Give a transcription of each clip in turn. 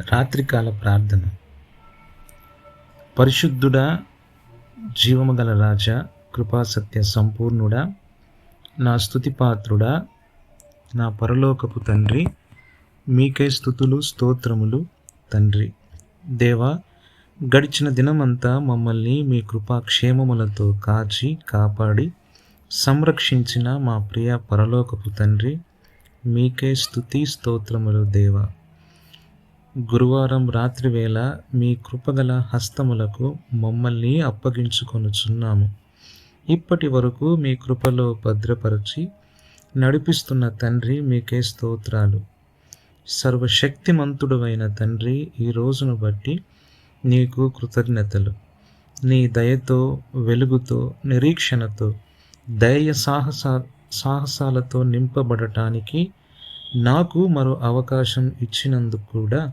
రాత్రికాల ప్రార్థన. పరిశుద్ధుడా జీవము గల రాజా కృపాసత్య సంపూర్ణుడా నా స్థుతిపాత్రుడా నా పరలోకపు తండ్రి మీకే స్థుతులు స్తోత్రములు తండ్రి. దేవా గడిచిన దినమంతా మమ్మల్ని మీ కృపాక్షేమములతో కాచి కాపాడి సంరక్షించిన మా ప్రియ పరలోకపు తండ్రి మీకే స్థుతి స్తోత్రములు దేవా. గురువారం రాత్రి వేళ మీ కృపగల హస్తములకు మమ్మల్ని అప్పగించుకొనుచున్నాము. ఇప్పటి వరకు మీ కృపలో భద్రపరచి నడిపిస్తున్న తండ్రి మీకే స్తోత్రాలు. సర్వశక్తిమంతుడువైన తండ్రి ఈ రోజును బట్టి నీకు కృతజ్ఞతలు. నీ దయతో వెలుగుతో నిరీక్షణతో ధైర్య సాహస సాహసాలతో నింపబడటానికి నాకు మరో అవకాశం ఇచ్చినందుకు కూడా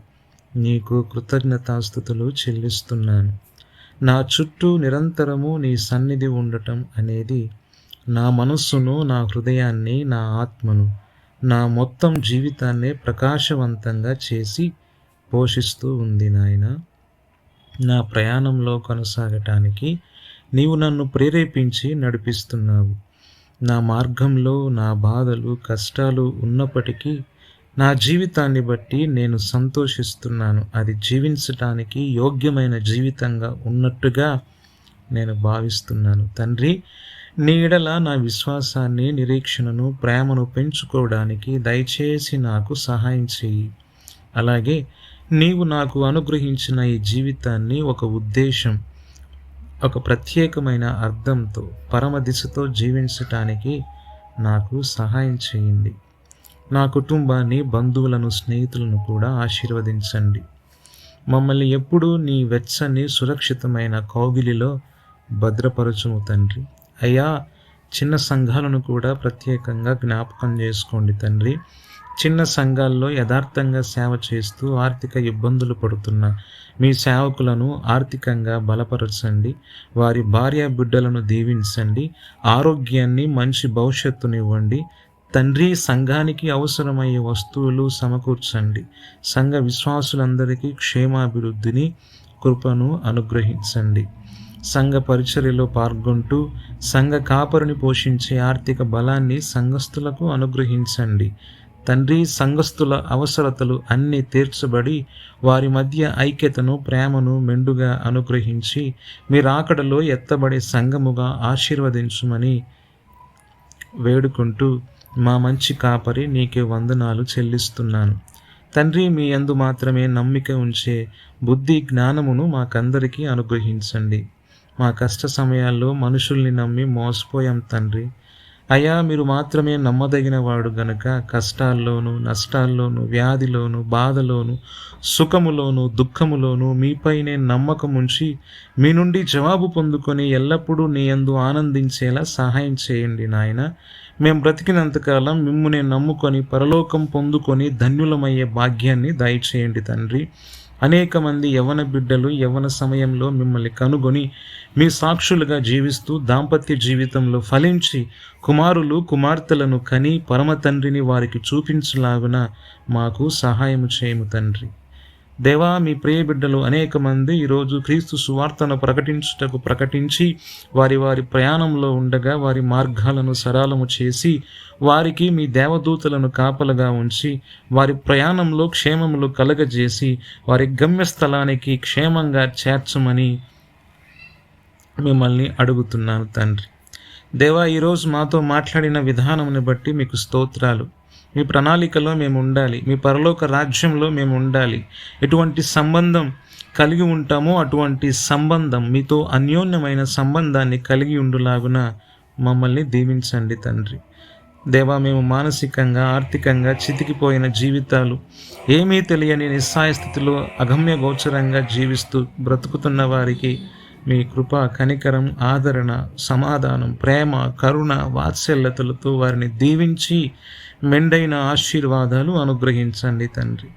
నీకు కృతజ్ఞతాస్థుతులు చెల్లిస్తున్నాను. నా చుట్టూ నిరంతరము నీ సన్నిధి ఉండటం అనేది నా మనస్సును నా హృదయాన్ని నా ఆత్మను నా మొత్తం జీవితాన్నే ప్రకాశవంతంగా చేసి పోషిస్తూ ఉంది నాయన. నా ప్రయాణంలో కొనసాగటానికి నీవు నన్ను ప్రేరేపించి నడిపిస్తున్నావు. నా మార్గంలో నా బాధలు కష్టాలు ఉన్నప్పటికీ నా జీవితాన్ని బట్టి నేను సంతోషిస్తున్నాను. అది జీవించటానికి యోగ్యమైన జీవితంగా ఉన్నట్టుగా నేను భావిస్తున్నాను. తండ్రి నీ ఎడల నా విశ్వాసాన్ని నిరీక్షణను ప్రేమను పెంచుకోవడానికి దయచేసి నాకు సహాయం చేయి. అలాగే నీవు నాకు అనుగ్రహించిన ఈ జీవితాన్ని ఒక ఉద్దేశం ఒక ప్రత్యేకమైన అర్థంతో పరమ దిశతో జీవించటానికి నాకు సహాయం చేయండి. నా కుటుంబాన్ని బంధువులను స్నేహితులను కూడా ఆశీర్వదించండి. మమ్మల్ని ఎప్పుడూ నీ వెచ్చని సురక్షితమైన కౌగిలిలో భద్రపరచుము తండ్రి. అయ్యా చిన్న సంఘాలను కూడా ప్రత్యేకంగా జ్ఞాపకం చేసుకోండి తండ్రి. చిన్న సంఘాల్లో యథార్థంగా సేవ చేస్తూ ఆర్థిక ఇబ్బందులు పడుతున్న మీ సేవకులను ఆర్థికంగా బలపరచండి. వారి భార్య బిడ్డలను దీవించండి. ఆరోగ్యాన్ని మంచి భవిష్యత్తునివ్వండి. తండ్రి సంఘానికి అవసరమయ్యే వస్తువులు సమకూర్చండి. సంఘ విశ్వాసులందరికీ క్షేమాభివృద్ధిని కృపను అనుగ్రహించండి. సంఘ పరిచర్యలో పాల్గొంటూ సంఘ కాపరిని పోషించే ఆర్థిక బలాన్ని సంఘస్థులకు అనుగ్రహించండి. తండ్రి సంఘస్థుల అవసరతలు అన్నీ తీర్చబడి వారి మధ్య ఐక్యతను ప్రేమను మెండుగా అనుగ్రహించి మీరాకడలో ఎత్తబడే సంఘముగా ఆశీర్వదించుమని వేడుకుంటూ మా మంచి కాపరి నీకే వందనాలు చెల్లిస్తున్నాను. తండ్రి మీ అందు మాత్రమే నమ్మిక ఉంచే బుద్ధి జ్ఞానమును మాకందరికీ అనుగ్రహించండి. మా కష్ట సమయాల్లో మనుషుల్ని నమ్మి మోసపోయాం తండ్రి. అయ్యా మీరు మాత్రమే నమ్మదగిన వాడు గనక కష్టాల్లోనూ నష్టాల్లోనూ వ్యాధిలోను బాధలోను సుఖములోను దుఃఖములోను మీపైనే నమ్మకం ఉంచి మీ నుండి జవాబు పొందుకొని ఎల్లప్పుడూ నీ యందు ఆనందించేలా సహాయం చేయండి నాయన. మేము బ్రతికినంతకాలం మిమ్మునే నమ్ముకొని పరలోకం పొందుకొని ధన్యులమయ్యే భాగ్యాన్ని దయచేయండి తండ్రి. అనేక మంది యవన బిడ్డలు యవన సమయంలో మిమ్మల్ని కనుగొని మీ సాక్షులుగా జీవిస్తూ దాంపత్య జీవితంలో ఫలించి కుమారులు కుమార్తెలను కని పరమ తండ్రిని వారికి చూపించలాగున మాకు సహాయము చేయము తండ్రి. దేవా మీ ప్రియ బిడ్డలు అనేక మంది ఈరోజు క్రీస్తు సువార్తను ప్రకటించుటకు ప్రకటించి వారి వారి ప్రయాణంలో ఉండగా వారి మార్గాలను సరళము చేసి వారికి మీ దేవదూతలను కాపలుగా ఉంచి వారి ప్రయాణంలో క్షేమములు కలగజేసి వారి గమ్యస్థలానికి క్షేమంగా చేర్చమని మిమ్మల్ని అడుగుతున్నాను తండ్రి. దేవా ఈరోజు మాతో మాట్లాడిన విధానముని బట్టి మీకు స్తోత్రాలు. మీ ప్రణాళికలో మేము ఉండాలి. మీ పరలోక రాజ్యంలో మేము ఉండాలి. ఎటువంటి సంబంధం కలిగి ఉంటామో అటువంటి సంబంధం మీతో అన్యోన్యమైన సంబంధాన్ని కలిగి ఉండులాగున మమ్మల్ని దీవించండి తండ్రి. దేవా మేము మానసికంగా ఆర్థికంగా చితికిపోయిన జీవితాలు ఏమీ తెలియని నిస్సాయ స్థితిలో అగమ్య గోచరంగా జీవిస్తూ బ్రతుకుతున్న వారికి మీ కృప కనికరం ఆదరణ సమాధానం ప్రేమ కరుణ వాత్సల్యతలతో వారిని దీవించి మెండైన ఆశీర్వాదాలు అనుగ్రహించండి తండ్రి.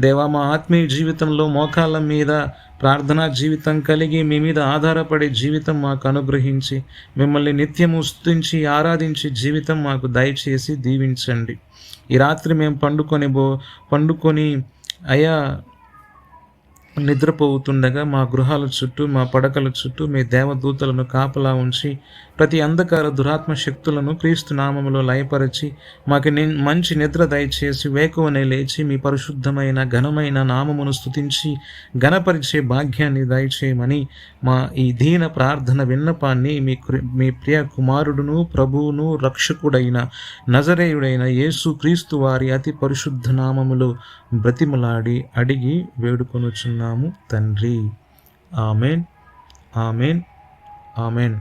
దేవా మా ఆత్మీయ జీవితంలో మోకాళ్ళ మీద ప్రార్థనా జీవితం కలిగి మీ మీద ఆధారపడే జీవితం మాకు అనుగ్రహించి మిమ్మల్ని నిత్యము స్తుతించి ఆరాధించి జీవితం మాకు దయచేసి దీవించండి. ఈ రాత్రి మేము పండుకొని బో పండుకొని అయా నిద్రపోతుండగా మా గృహాల చుట్టూ మా పడకల చుట్టూ మీ దేవదూతలను కాపలా ఉంచి ప్రతి అంధకార దురాత్మ శక్తులను క్రీస్తు నామములో లయపరిచి మాకు ని- మంచి నిద్ర దయచేసి వేకువనే లేచి మీ పరిశుద్ధమైన ఘనమైన నామమును స్థుతించి ఘనపరిచే భాగ్యాన్ని దయచేయమని మా ఈ దీన ప్రార్థన విన్నపాన్ని మీ మీ ప్రియ కుమారుడును ప్రభువును రక్షకుడైన నజరేయుడైన యేసు క్రీస్తు వారి అతి పరిశుద్ధ నామములో బ్రతిమలాడి అడిగి వేడుకొనుచున్నాము తండ్రి. ఆమెన్. ఆమెన్. ఆమెన్.